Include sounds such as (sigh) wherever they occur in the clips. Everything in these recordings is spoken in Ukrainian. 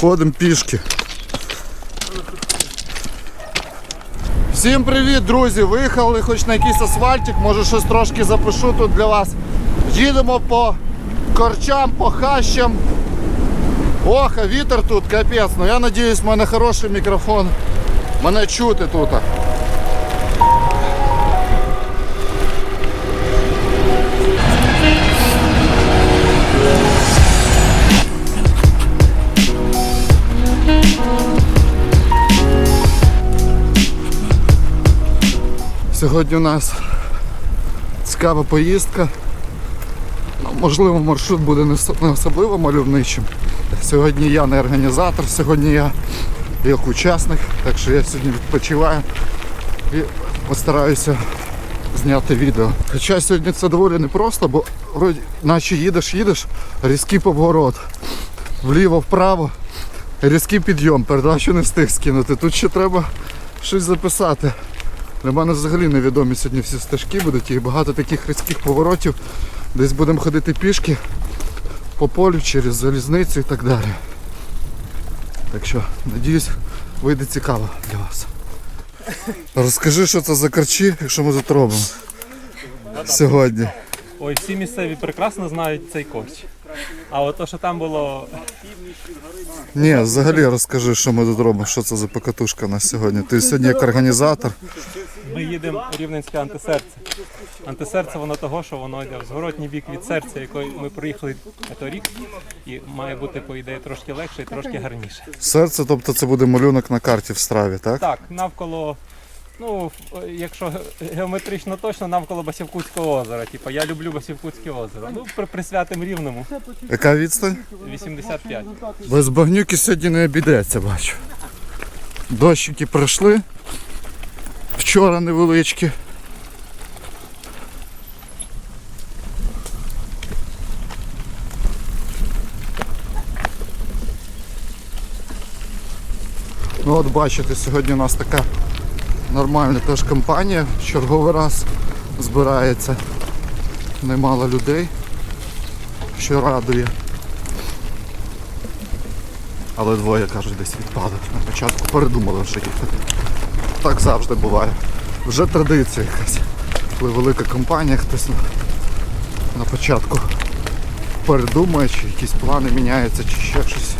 Ходимо пішки. Всім привіт, друзі! Виїхали хоч на якийсь асфальтик, може щось трошки запишу тут для вас. Їдемо по корчам, по хащам. Ох, а вітер тут капець. Ну я сподіваюся, в мене хороший мікрофон. Мене чути тут. Сьогодні у нас цікава поїздка. Ну, можливо, маршрут буде не особливо мальовничим. Сьогодні я не організатор, сьогодні я як учасник, так що я сьогодні відпочиваю і постараюся зняти відео. Хоча сьогодні це доволі непросто, бо вроді, наче їдеш, їдеш, різкий поворот. Вліво-вправо, різкий підйом, передачу не встиг скинути. Тут ще треба щось записати. Для мене взагалі невідомі сьогодні всі стежки будуть і багато таких різких поворотів. Десь будемо ходити пішки по полю через залізницю і так далі. Так що, надіюсь, вийде цікаво для вас. Розкажи, що це за карчі, що ми тут робимо сьогодні. Ой, всі місцеві прекрасно знають цей корч. А от то, що там було Ні, взагалі розкажи, що ми тут робимо, що це за покатушка у нас сьогодні. Ти сьогодні як організатор. Ми їдемо рівненське антисерце. Антисерце воно того, що воно йде в зворотній бік від серця, якої ми проїхали торік, і має бути, по ідеї, трошки легше і трошки гарніше. Серце, тобто це буде малюнок на карті в страві, так? Так, навколо, ну, якщо геометрично точно, навколо Басівкутського озера. Типа я люблю Басівкутське озеро. Ну, при, присвятим рівному Яка відстань? 85. Без багнюки сьогодні не обійдеться, бачу. Дощики пройшли. Вчора невеличкі. Ну от бачите, сьогодні у нас така нормальна теж компанія. В черговий раз збирається немало людей, що радує. Але двоє кажуть десь відпали. На початку передумали вже їхати. Так завжди буває. Вже традиція якась. Коли велика компанія, хтось на, початку передумає, чи якісь плани міняються, чи ще щось.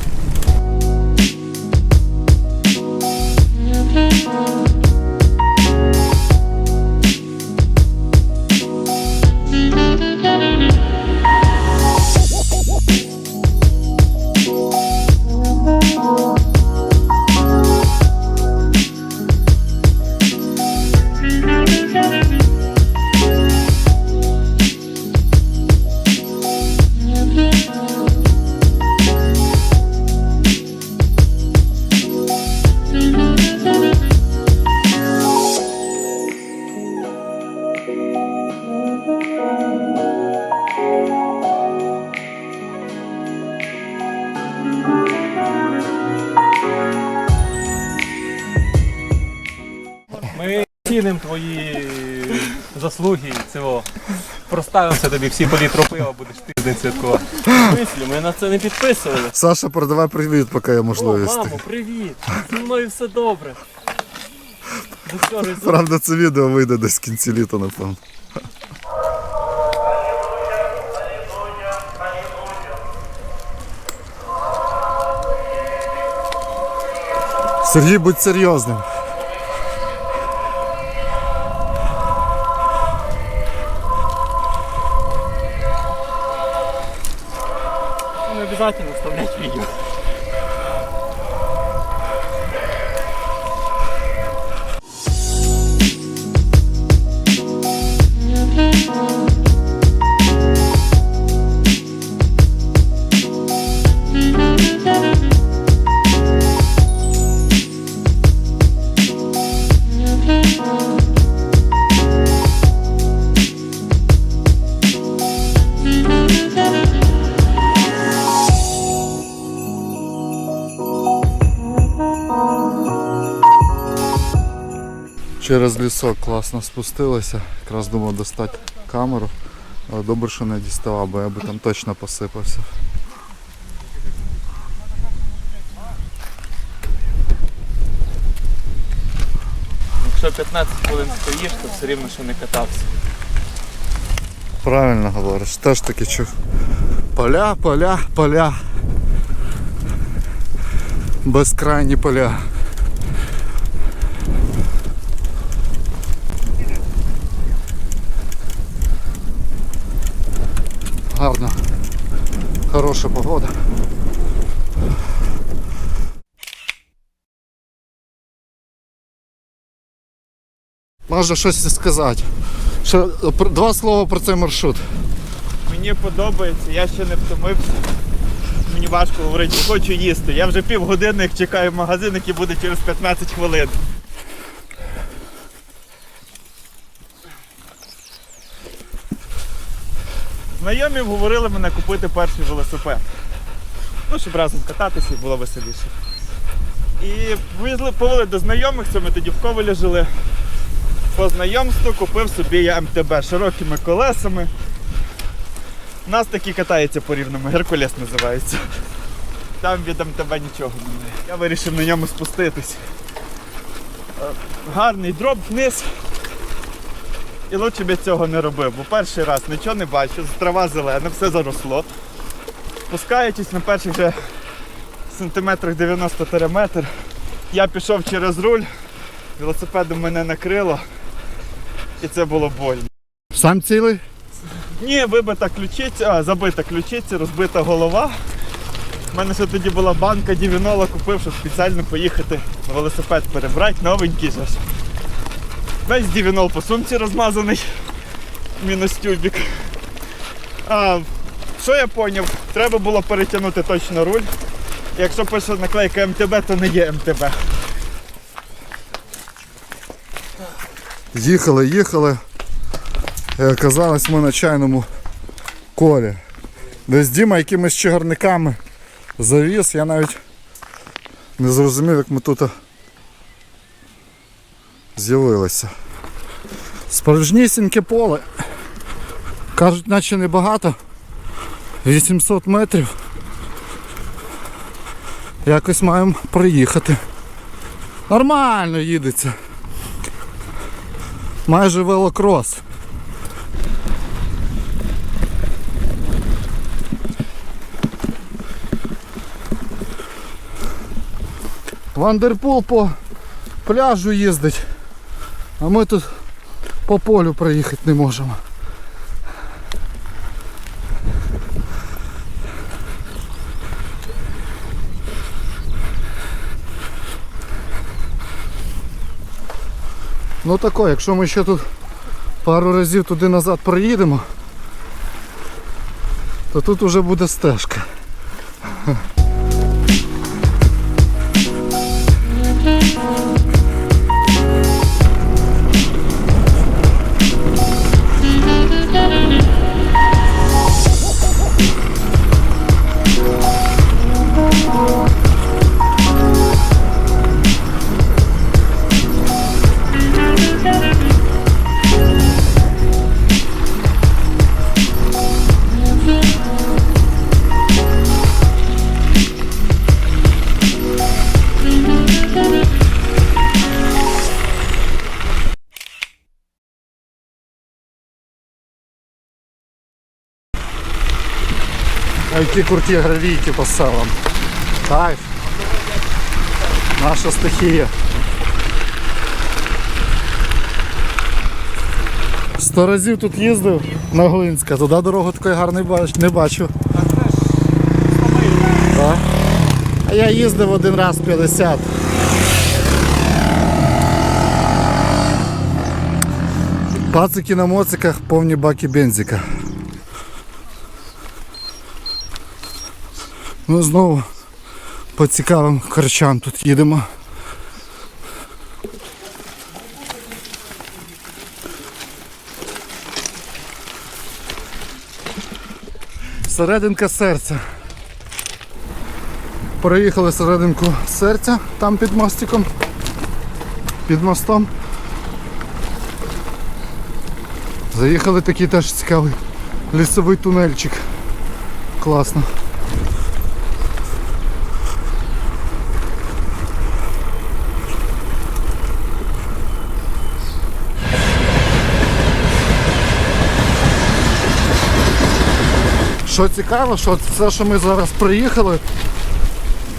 Ми цінимо твої заслуги і цього. Проставимося тобі всі по літру пива, будеш тиждень святкувати. Ми на це не підписували. Саша, передавай привіт, поки є О, можливість. мамо, привіт! Зі мною все добре. До цього ж- Правда, це відео вийде десь в кінці літа, напевно. Сергій, будь серйозним. через лісок класно спустилася. Якраз думав достати камеру, але добре, що не діставав, бо я би там точно посипався. Якщо 15 хвилин стоїш, то все рівно що не катався. Правильно говориш, теж таки чув. Поля, поля, поля. Безкрайні поля. Хороша погода. Можна щось сказати. Пр- два слова про цей маршрут. Мені подобається, я ще не втомився. Мені важко говорити, хочу їсти. Я вже півгодини чекаю магазин, який буде через 15 хвилин. Знайомі вговорили мене купити перший велосипед. Ну, щоб разом кататися і було веселіше. І повезли, повели до знайомих, це ми тоді в Ковелі жили. По знайомству купив собі я МТБ широкими колесами. У нас такі катається по рівному, Геркулес називається. Там від МТБ нічого немає. Я вирішив на ньому спуститись. Е, Гарний дроп вниз. І лучше б я цього не робив, бо перший раз нічого не бачу, трава зелена, все заросло. Спускаючись на перших вже сантиметрах 90 метр, я пішов через руль, велосипедом мене накрило, і це було больно. Сам цілий? Ні, вибита ключиця, а, забита ключиця, розбита голова. У мене ще тоді була банка дівінола, купив, щоб спеціально поїхати велосипед перебрати, новенький же ж. Весь дівінол по сумці розмазаний, мінус тюбік. А, що я зрозумів? Треба було перетягнути точно руль. Якщо пише наклейка МТБ, то не є МТБ. Їхали, їхали. І оказались ми на чайному колі. Десь Діма якимись чагарниками завіз, я навіть не зрозумів, як ми тут з'явилися. Справжнісіньке поле. Кажуть, наче небагато. 800 метрів. Якось маємо проїхати. Нормально їдеться. Майже велокрос. Вандерпул по пляжу їздить, а ми тут по полю проїхати не можемо. Ну тако, якщо ми ще тут пару разів туди назад проїдемо, то тут вже буде стежка. Які круті гравійки по селам. Кайф. Наша стихія. Сто разів тут їздив на Глинська, туди дорогу такої гарної не бачу. Так. А я їздив один раз 50. Пацики на моциках, повні баки бензика. Ну знову по цікавим харчам тут їдемо. Серединка серця. Проїхали серединку серця там під мостиком. Під мостом. Заїхали такий теж цікавий лісовий тунельчик. Класно. Що цікаво, що все, що ми зараз приїхали,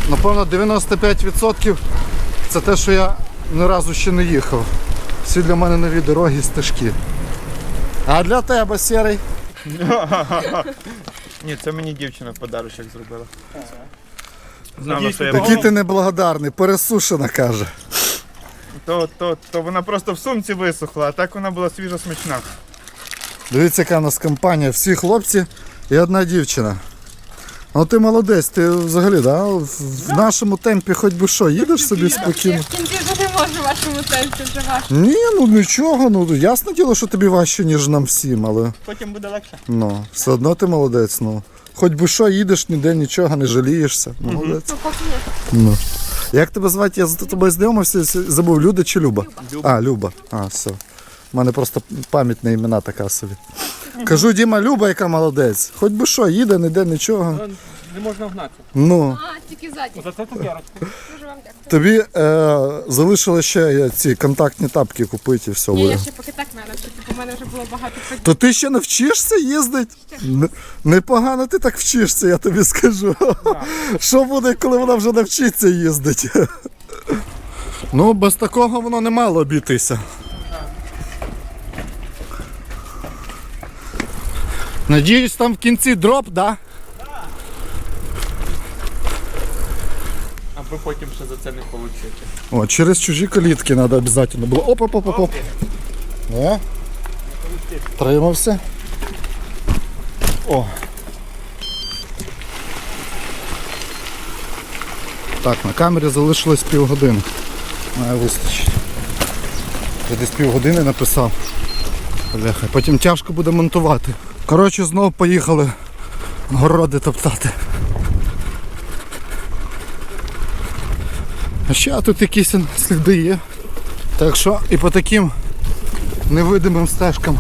напевно, 95% це те, що я ні разу ще не їхав. Всі для мене нові дороги і стежки. А для тебе, Сірий? (laughs) Ні, це мені дівчина в подарочок зробила. Знала, що я Такий ти неблагодарний, пересушена каже. то, то, то вона просто в сумці висохла, а так вона була свіжа смачна. Дивіться, яка у нас компанія. Всі хлопці і одна дівчина. Ну ти молодець, ти взагалі, да? в в нашому темпі хоч би що, їдеш собі спокійно. Вже не можу в вашому темпі вже важко. Ні, ну нічого, ну ясне діло, що тобі важче, ніж нам всім, але Потім буде легше. ну, все одно ти молодець. Ну. Хоч би що, їдеш ніде нічого, не жалієшся. Молодець. Ну, поки. Ну. Як тебе звати? Я з тобою знайомився, забув Люда чи Люба? А, Люба. А, все. У мене просто пам'ятна імена така собі. Кажу, Діма, Люба, яка молодець. Хоч би що, їде, ніде нічого. Не можна гнати. Ну, А, тільки ззаді. За це цукерочку. Дуже вам дякую. тобі е, залишили ще е, ці контактні тапки купити і все Ні, буде. я ще поки так не навчу, типу, у мене вже було багато подій. То ти ще навчишся їздити? Н- Непогано ти так вчишся, я тобі скажу. Що буде, коли вона вже навчиться їздити? Ну, без такого воно не мало обійтися. Надіюсь, там в кінці дроп, да? Аби потім ще за це не отримати. О, через чужі калітки треба обов'язково було. Оп, оп, оп, оп, оп. О. Тримався. О. Так, на камері залишилось півгодини. Має вистачить. Я десь півгодини написав. Бляха, потім тяжко буде монтувати. Коротше, знову поїхали городи топтати. А ще тут якісь сліди є. Так що і по таким невидимим стежкам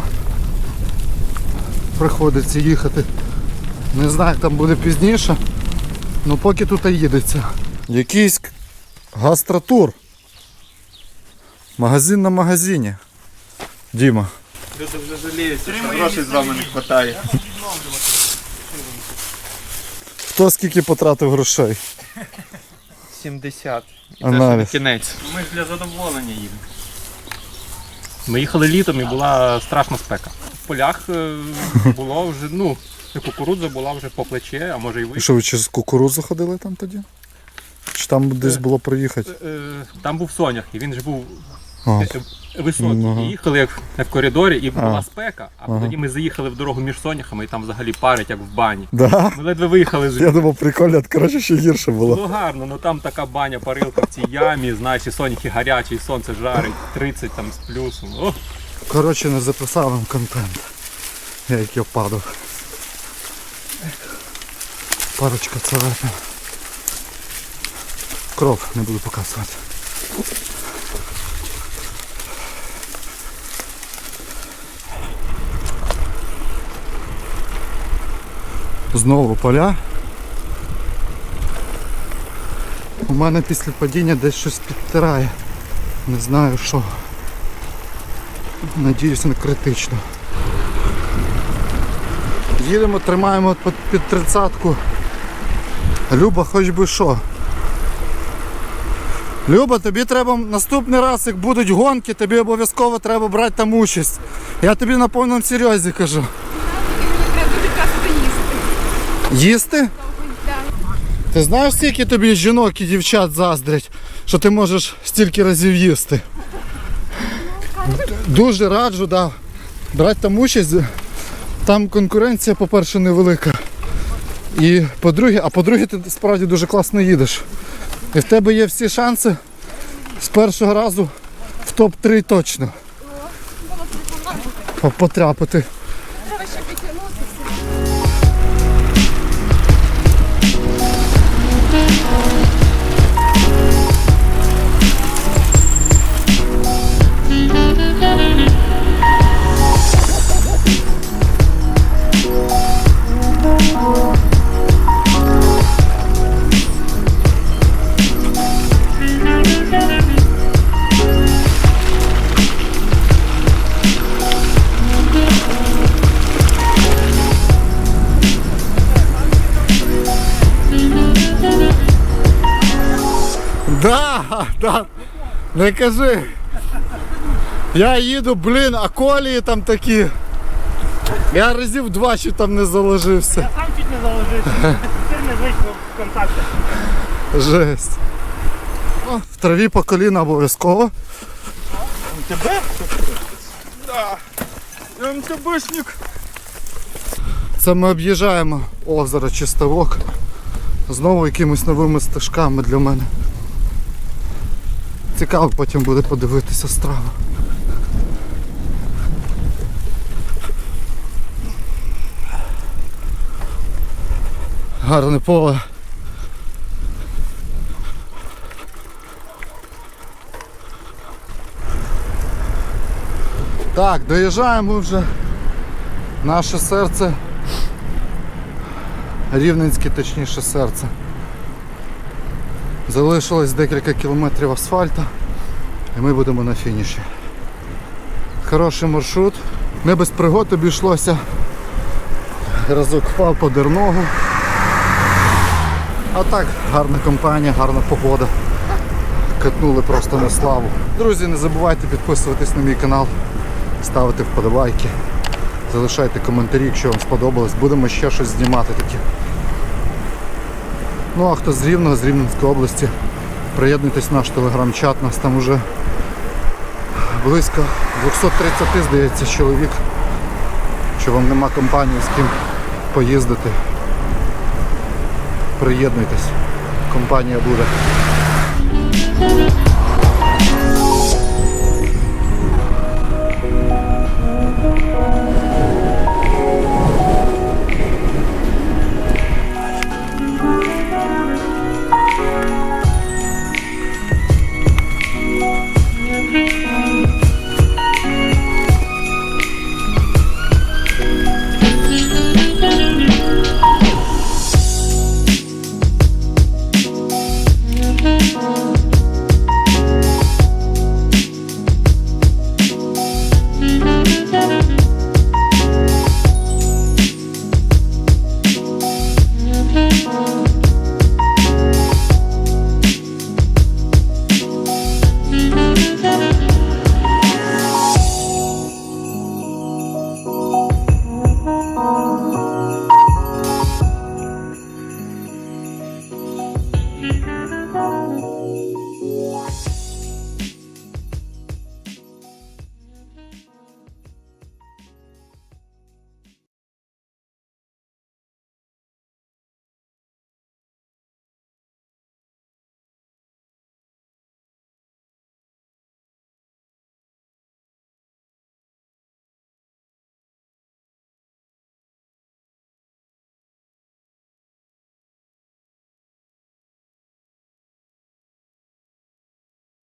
приходиться їхати. Не знаю, як там буде пізніше, але поки тут їдеться. Якийсь гастротур. Магазин на магазині. Діма. Люди вже жаліються, що грошей з вами не вистачає. Хто скільки потратив грошей? 70. І Аналіз. це ще не кінець. Ми ж для задоволення їдемо. Ми їхали літом і була страшна спека. В полях е, було вже, ну, кукурудза була вже по плече, а може і І вище. що ви через кукурудзу ходили там тоді? Чи там десь було проїхати? Е, Там був сонях, і він ж був А, е, е. Ага. Їхали як в коридорі, і була Ага. спека, а Ага. тоді ми заїхали в дорогу між соняхами і там взагалі парить, як в бані. да? Ми ледве виїхали з Я думав, прикольно, а коротше ще гірше було. Було гарно, ну там така баня, парилка в цій ямі, знаєш, і соняхи гарячі, і сонце жарить, 30 там з плюсом. О, Коротше, не записав вам контент. Я як я падав. Парочка царапин. Кров не буду показувати. Знову поля. У мене після падіння десь щось підтирає. Не знаю що. Надіюсь, не критично. Їдемо, тримаємо під тридцятку. Люба, хоч би що. Люба, тобі треба наступний раз, як будуть гонки, тобі обов'язково треба брати там участь. Я тобі на повному серйозі кажу. Їсти? Ти знаєш, скільки тобі жінок і дівчат заздрять, що ти можеш стільки разів їсти? Дуже раджу, да. Брати там участь. Там конкуренція, по-перше, невелика. І по-друге, а по-друге, ти справді дуже класно їдеш. І в тебе є всі шанси з першого разу в топ-3 точно. Потрапити. Не кажи. Я їду, блін, а колії там такі. Я разів два чи там не заложився. Я Сам чуть не заложився. Ти не вийшов в контакти. Жесть. О, в траві по коліна обов'язково. Тебе? Да. Я МТБшник. Це ми об'їжджаємо озеро Чистовок. Знову якимись новими стежками для мене. Цікаво потім буде подивитися страву. Гарне поле. Так, доїжджаємо вже. Наше серце. Рівненське, точніше серце. Залишилось декілька кілометрів асфальту і ми будемо на фініші. Хороший маршрут. Не без пригод обійшлося. Разок впав по дерногу. А так, гарна компанія, гарна погода. Катнули просто на славу. Друзі, не забувайте підписуватись на мій канал, ставити вподобайки. Залишайте коментарі, якщо вам сподобалось. Будемо ще щось знімати таке. Ну а хто з Рівного, з Рівненської області, приєднуйтесь в наш телеграм-чат. Нас там уже близько 230, здається, чоловік. що вам нема компанії з ким поїздити, приєднуйтесь. Компанія буде.